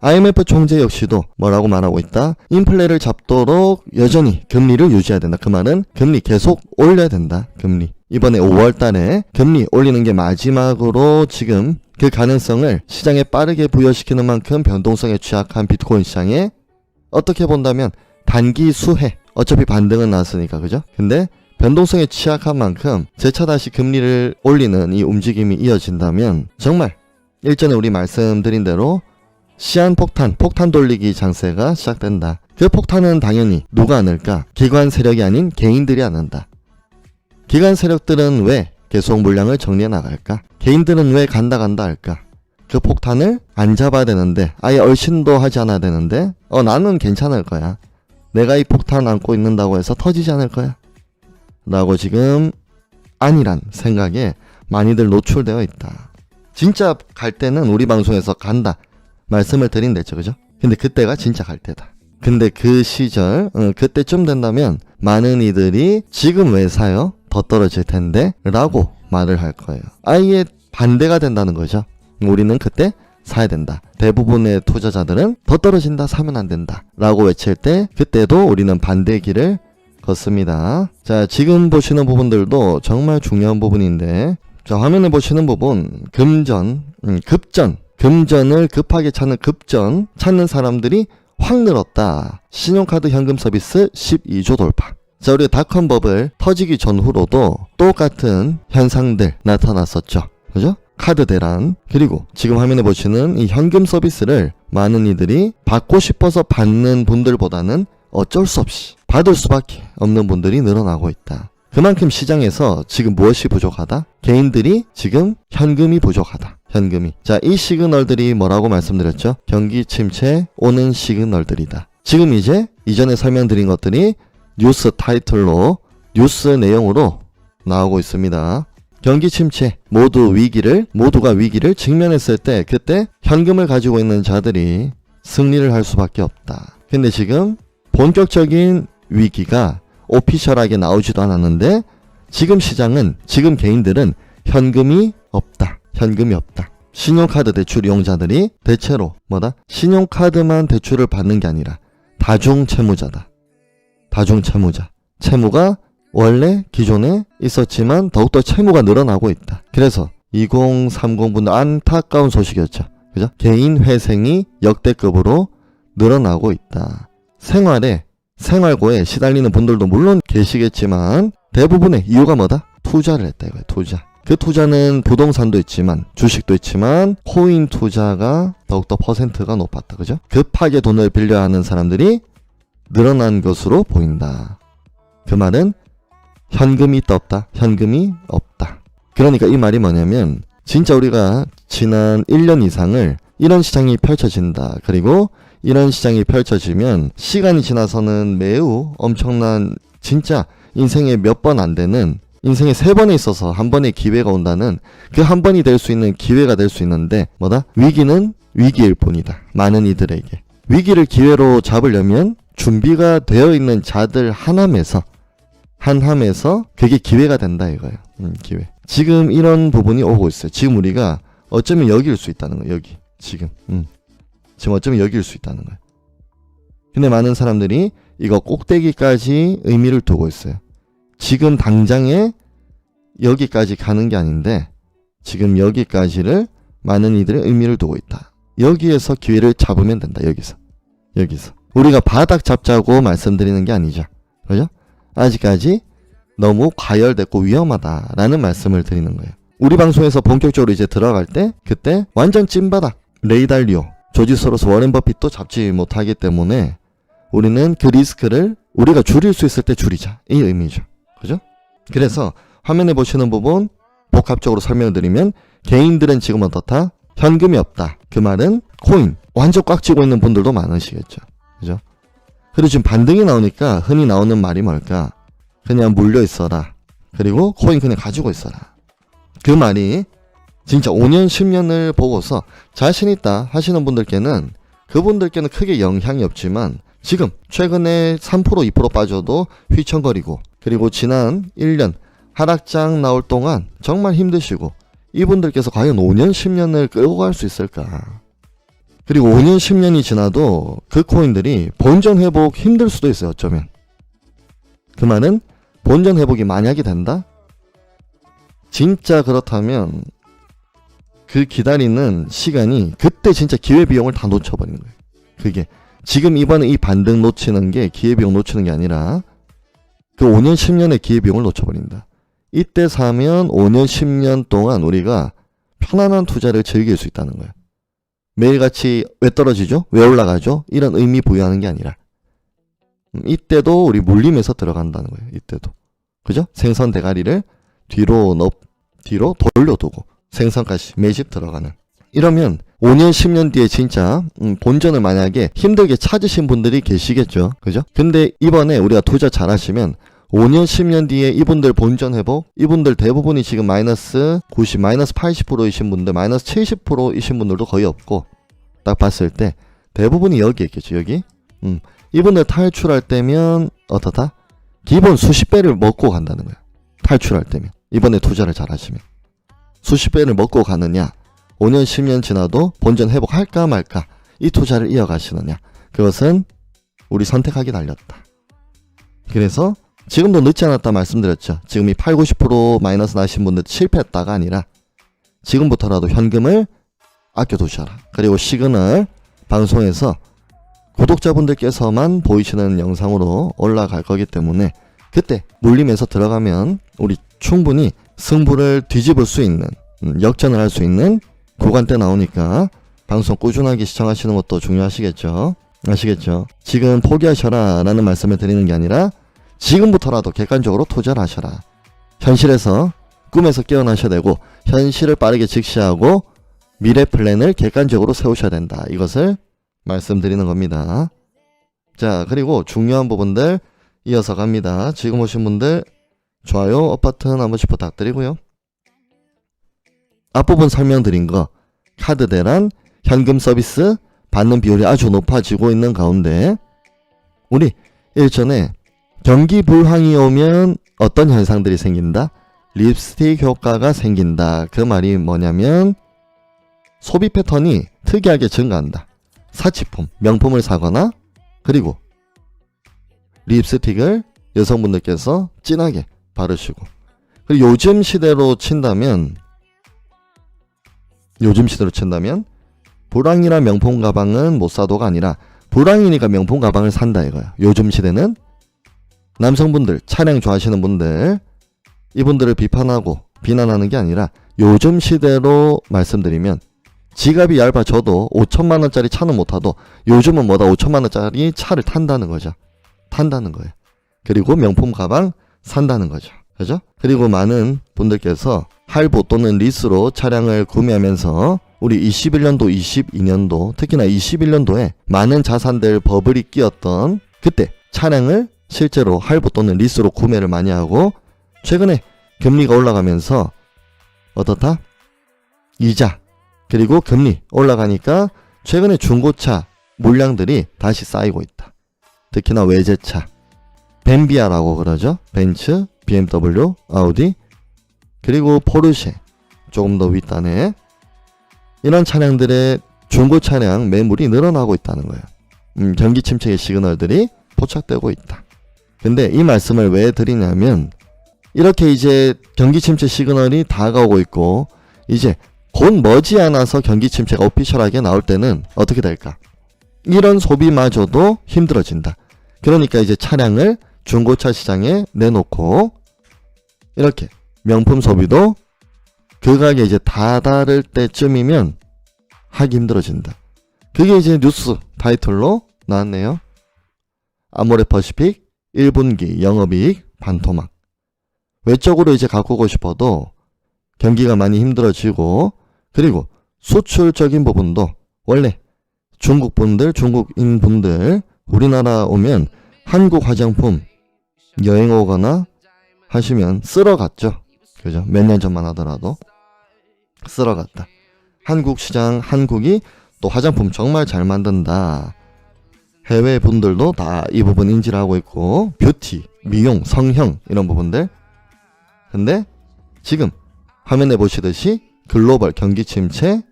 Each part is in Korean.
IMF 총재 역시도 뭐라고 말하고 있다? 인플레를 잡도록 여전히 금리를 유지해야 된다. 그 말은 금리 계속 올려야 된다. 금리. 이번에 5월 달에 금리 올리는 게 마지막으로 지금 그 가능성을 시장에 빠르게 부여시키는 만큼 변동성에 취약한 비트코인 시장에 어떻게 본다면 단기 수혜. 어차피 반등은 났으니까, 그죠? 근데 변동성에 취약한 만큼 재차 다시 금리를 올리는 이 움직임이 이어진다면 정말 일전에 우리 말씀드린 대로 시한 폭탄, 폭탄 돌리기 장세가 시작된다. 그 폭탄은 당연히 누가 안을까? 기관 세력이 아닌 개인들이 안는다. 기관 세력들은 왜 계속 물량을 정리해 나갈까? 개인들은 왜 간다 간다 할까? 그 폭탄을 안 잡아야 되는데 아예 얼씬도 하지 않아야 되는데 어 나는 괜찮을 거야. 내가 이 폭탄 안고 있는다고 해서 터지지 않을 거야. 라고 지금 아니란 생각에 많이들 노출되어 있다. 진짜 갈 때는 우리 방송에서 간다. 말씀을 드린댔죠, 그죠? 근데 그때가 진짜 갈 때다. 근데 그 시절, 어, 그때쯤 된다면 많은 이들이 지금 왜 사요? 더 떨어질 텐데? 라고 말을 할 거예요. 아예 반대가 된다는 거죠. 우리는 그때 사야 된다. 대부분의 투자자들은 더 떨어진다, 사면 안 된다. 라고 외칠 때, 그때도 우리는 반대 길을 걷습니다. 자, 지금 보시는 부분들도 정말 중요한 부분인데, 자, 화면에 보시는 부분, 금전, 음, 급전, 금전을 급하게 찾는 급전 찾는 사람들이 확 늘었다. 신용카드 현금 서비스 12조 돌파. 자, 우리 닷컴 버블 터지기 전후로도 똑같은 현상들 나타났었죠. 그죠? 카드 대란. 그리고 지금 화면에 보시는 이 현금 서비스를 많은 이들이 받고 싶어서 받는 분들보다는 어쩔 수 없이 받을 수밖에 없는 분들이 늘어나고 있다. 그만큼 시장에서 지금 무엇이 부족하다? 개인들이 지금 현금이 부족하다. 현금이. 자, 이 시그널들이 뭐라고 말씀드렸죠? 경기 침체 오는 시그널들이다. 지금 이제 이전에 설명드린 것들이 뉴스 타이틀로 뉴스 내용으로 나오고 있습니다. 경기 침체 모두 위기를 모두가 위기를 직면했을 때 그때 현금을 가지고 있는 자들이 승리를 할 수밖에 없다. 근데 지금 본격적인 위기가 오피셜하게 나오지도 않았는데 지금 시장은 지금 개인들은 현금이 없다. 현금이 없다. 신용카드 대출 이용자들이 대체로 뭐다? 신용카드만 대출을 받는 게 아니라 다중 채무자다. 다중 채무자. 채무가 원래 기존에 있었지만 더욱더 채무가 늘어나고 있다. 그래서 2030분들 안타까운 소식이었죠. 그죠? 개인 회생이 역대급으로 늘어나고 있다. 생활에 생활고에 시달리는 분들도 물론 계시겠지만 대부분의 이유가 뭐다? 투자를 했다 이거야 투자 그 투자는 부동산도 있지만 주식도 있지만 코인 투자가 더욱더 퍼센트가 높았다. 그죠? 급하게 돈을 빌려야 하는 사람들이 늘어난 것으로 보인다. 그 말은 현금이 있다 없다. 현금이 없다. 그러니까 이 말이 뭐냐면 진짜 우리가 지난 1년 이상을 이런 시장이 펼쳐진다. 그리고 이런 시장이 펼쳐지면 시간이 지나서는 매우 엄청난 진짜 인생에 몇번 안 되는 인생에 세 번에 있어서 한 번의 기회가 온다는 그 한 번이 될 수 있는 기회가 될 수 있는데 뭐다? 위기는 위기일 뿐이다. 많은 이들에게. 위기를 기회로 잡으려면 준비가 되어 있는 자들 한함에서 한함에서 그게 기회가 된다 이거예요. 음, 기회. 지금 이런 부분이 오고 있어요. 지금 우리가 어쩌면 여기일 수 있다는 거예요. 여기. 지금. 음. 지금 어쩌면 여기일 수 있다는 거예요. 근데 많은 사람들이 이거 꼭대기까지 의미를 두고 있어요. 지금 당장에 여기까지 가는 게 아닌데 지금 여기까지를 많은 이들의 의미를 두고 있다. 여기에서 기회를 잡으면 된다. 여기서. 여기서. 우리가 바닥 잡자고 말씀드리는 게 아니죠. 그죠? 아직까지 너무 과열됐고 위험하다라는 말씀을 드리는 거예요. 우리 방송에서 본격적으로 이제 들어갈 때 그때 완전 찐바닥 레이달리오 조지 소로스 워렌 버핏도 잡지 못하기 때문에 우리는 그 리스크를 우리가 줄일 수 있을 때 줄이자 이 의미죠. 그죠? 그래서 화면에 보시는 부분 복합적으로 설명드리면 개인들은 지금 어떻다? 현금이 없다. 그 말은 코인 완전 꽉 쥐고 있는 분들도 많으시겠죠. 그죠? 그리고 지금 반등이 나오니까 흔히 나오는 말이 뭘까? 그냥 물려 있어라. 그리고 코인 그냥 가지고 있어라. 그 말이 진짜 5년, 10년을 보고서 자신 있다 하시는 분들께는 그분들께는 크게 영향이 없지만 지금 최근에 3% 2% 빠져도 휘청거리고 그리고 지난 1년 하락장 나올 동안 정말 힘드시고 이분들께서 과연 5년 10년을 끌고 갈 수 있을까 그리고 5년, 10년이 지나도 그 코인들이 본전 회복 힘들 수도 있어요, 어쩌면. 그 말은 본전 회복이 만약에 된다? 진짜 그렇다면 그 기다리는 시간이 그때 진짜 기회비용을 다 놓쳐버리는 거예요. 그게 지금 이번에 이 반등 놓치는 게 기회비용 놓치는 게 아니라 그 5년, 10년의 기회비용을 놓쳐버린다. 이때 사면 5년, 10년 동안 우리가 편안한 투자를 즐길 수 있다는 거예요. 매일같이 왜 떨어지죠? 왜 올라가죠? 이런 의미 부여하는 게 아니라 음, 이때도 우리 물림에서 들어간다는 거예요. 이때도 그죠? 생선 대가리를 뒤로 넣 뒤로 돌려두고 생선까지 매집 들어가는 이러면 5년 10년 뒤에 진짜 음, 본전을 만약에 힘들게 찾으신 분들이 계시겠죠. 그죠? 근데 이번에 우리가 투자 잘 하시면 5년 10년 뒤에 이분들 본전 회복? 이분들 대부분이 지금 마이너스 90 마이너스 80%이신 분들 마이너스 70%이신 분들도 거의 없고 딱 봤을 때 대부분이 여기 있겠죠 여기? 음 이분들 탈출할 때면 어떻다? 기본 수십 배를 먹고 간다는 거야. 탈출할 때면. 이번에 투자를 잘 하시면. 수십 배를 먹고 가느냐? 5년 10년 지나도 본전 회복할까 말까? 이 투자를 이어가시느냐? 그것은 우리 선택하기 달렸다. 그래서 지금도 늦지 않았다 말씀드렸죠. 지금 이 8, 90% 마이너스 나신 분들 실패했다가 아니라 지금부터라도 현금을 아껴두셔라. 그리고 시그널 방송에서 구독자분들께서만 보이시는 영상으로 올라갈 거기 때문에 그때 물림에서 들어가면 우리 충분히 승부를 뒤집을 수 있는 음, 역전을 할 수 있는 구간대 나오니까 방송 꾸준하게 시청하시는 것도 중요하시겠죠. 아시겠죠? 지금 포기하셔라 라는 말씀을 드리는 게 아니라 지금부터라도 객관적으로 투자를 하셔라. 현실에서 꿈에서 깨어나셔야 되고 현실을 빠르게 직시하고 미래 플랜을 객관적으로 세우셔야 된다. 이것을 말씀드리는 겁니다. 자, 그리고 중요한 부분들 이어서 갑니다. 지금 오신 분들 좋아요, 업 버튼 한 번씩 부탁드리고요. 앞부분 설명드린 거 카드 대란 현금 서비스 받는 비율이 아주 높아지고 있는 가운데 우리 일전에 경기 불황이 오면 어떤 현상들이 생긴다? 립스틱 효과가 생긴다. 그 말이 뭐냐면 소비 패턴이 특이하게 증가한다. 사치품, 명품을 사거나 그리고 립스틱을 여성분들께서 진하게 바르시고 그리고 요즘 시대로 친다면 요즘 시대로 친다면 불황이나 명품 가방은 못 사도가 아니라 불황이니까 명품 가방을 산다 이거야. 요즘 시대는 남성분들 차량 좋아하시는 분들 이분들을 비판하고 비난하는 게 아니라 요즘 시대로 말씀드리면 지갑이 얇아져도 5천만 원짜리 차는 못 타도 요즘은 뭐다 5천만 원짜리 차를 탄다는 거죠. 탄다는 거예요. 그리고 명품 가방 산다는 거죠. 그죠? 그리고 많은 분들께서 할부 또는 리스로 차량을 구매하면서 우리 21년도, 22년도, 특히나 21년도에 많은 자산들 버블이 끼었던 그때 차량을 실제로 할부 또는 리스로 구매를 많이 하고 최근에 금리가 올라가면서 어떻다? 이자 그리고 금리 올라가니까 최근에 중고차 물량들이 다시 쌓이고 있다. 특히나 외제차 벤비아라고 그러죠. 벤츠, BMW, 아우디 그리고 포르쉐 조금 더 윗단에 이런 차량들의 중고 차량 매물이 늘어나고 있다는 거예요. 음, 경기 침체의 시그널들이 포착되고 있다. 근데 이 말씀을 왜 드리냐면 이렇게 이제 경기 침체 시그널이 다가오고 있고 이제 곧 머지않아서 경기 침체가 오피셜하게 나올 때는 어떻게 될까? 이런 소비마저도 힘들어진다. 그러니까 이제 차량을 중고차 시장에 내놓고 이렇게 명품 소비도 그 가게 이제 다다를 때쯤이면 하기 힘들어진다. 그게 이제 뉴스 타이틀로 나왔네요. 아모레 퍼시픽 1분기 영업이익 반토막. 외적으로 이제 가꾸고 싶어도 경기가 많이 힘들어지고 그리고 수출적인 부분도 원래 중국 분들, 중국인 분들 우리나라 오면 한국 화장품 여행 오거나 하시면 쓸어 갔죠. 그죠? 몇 년 전만 하더라도 쓸어 갔다. 한국 시장, 한국이 또 화장품 정말 잘 만든다. 해외 분들도 다 이 부분 인지를 하고 있고 뷰티, 미용, 성형 이런 부분들. 근데 지금 화면에 보시듯이 글로벌 경기 침체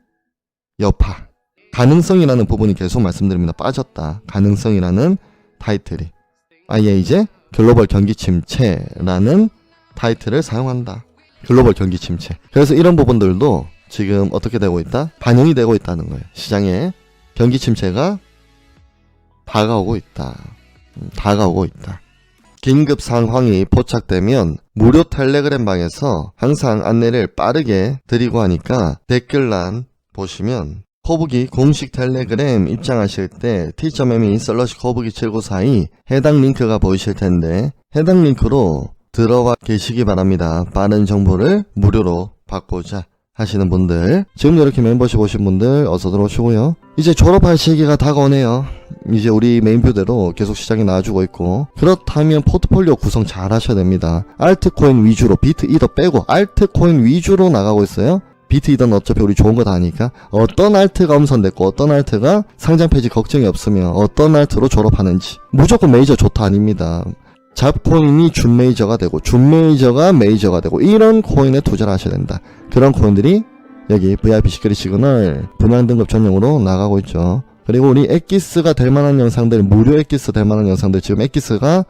여파 가능성이라는 부분이 계속 말씀드립니다. 빠졌다. 가능성이라는 타이틀이. 아예 이제 글로벌 경기 침체라는 타이틀을 사용한다. 글로벌 경기 침체. 그래서 이런 부분들도 지금 어떻게 되고 있다? 반영이 되고 있다는 거예요. 시장에 경기 침체가 다가오고 있다. 음, 다가오고 있다. 긴급 상황이 포착되면 무료 텔레그램 방에서 항상 안내를 빠르게 드리고 하니까 댓글란 보시면 코북이 공식 텔레그램 입장하실 때 t.me 슬러시 코북이 7942 해당 링크가 보이실 텐데 해당 링크로 들어와 계시기 바랍니다. 빠른 정보를 무료로 받고자 하시는 분들 지금 이렇게 멤버십 오신 분들 어서 들어오시고요. 이제 졸업할 시기가 다가오네요. 이제 우리 메인뷰대로 계속 시장이 나와주고 있고 그렇다면 포트폴리오 구성 잘 하셔야 됩니다. 알트코인 위주로 비트 이더 빼고 알트코인 위주로 나가고 있어요. 비트 이더는 어차피 우리 좋은 거 다 아니까 어떤 알트가 엄선됐고 어떤 알트가 상장 폐지 걱정이 없으며 어떤 알트로 졸업하는지 무조건 메이저 좋다 아닙니다. 잡코인이 준 메이저가 되고 준 메이저가 메이저가 되고 이런 코인에 투자를 하셔야 된다. 그런 코인들이 여기 VIP 시크릿 시그널 분양 등급 전용으로 나가고 있죠. 그리고 우리 엑기스가 될 만한 영상들 무료 엑기스 될 만한 영상들 지금 엑기스가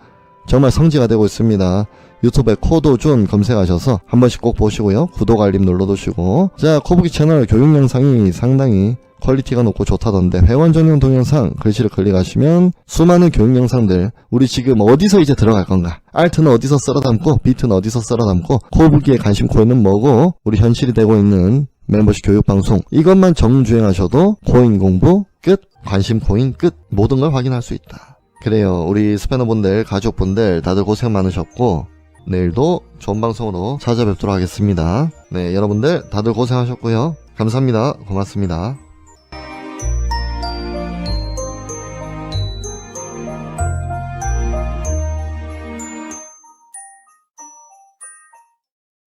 정말 성지가 되고 있습니다. 유튜브에 코도준 검색하셔서 한 번씩 꼭 보시고요. 구독 알림 눌러두시고 자 코브기 채널 교육 영상이 상당히 퀄리티가 높고 좋다던데 회원 전용 동영상 글씨를 클릭하시면 수많은 교육 영상들 우리 지금 어디서 이제 들어갈 건가? 알트는 어디서 썰어 담고 비트는 어디서 썰어 담고 코브기의 관심 코인은 뭐고 우리 현실이 되고 있는 멤버십 교육 방송 이것만 정주행하셔도 코인 공부 끝 관심 코인 끝 모든 걸 확인할 수 있다. 그래요. 우리 스패너분들 가족분들 다들 고생 많으셨고 내일도 좋은 방송으로 찾아뵙도록 하겠습니다. 네 여러분들 다들 고생하셨고요. 감사합니다. 고맙습니다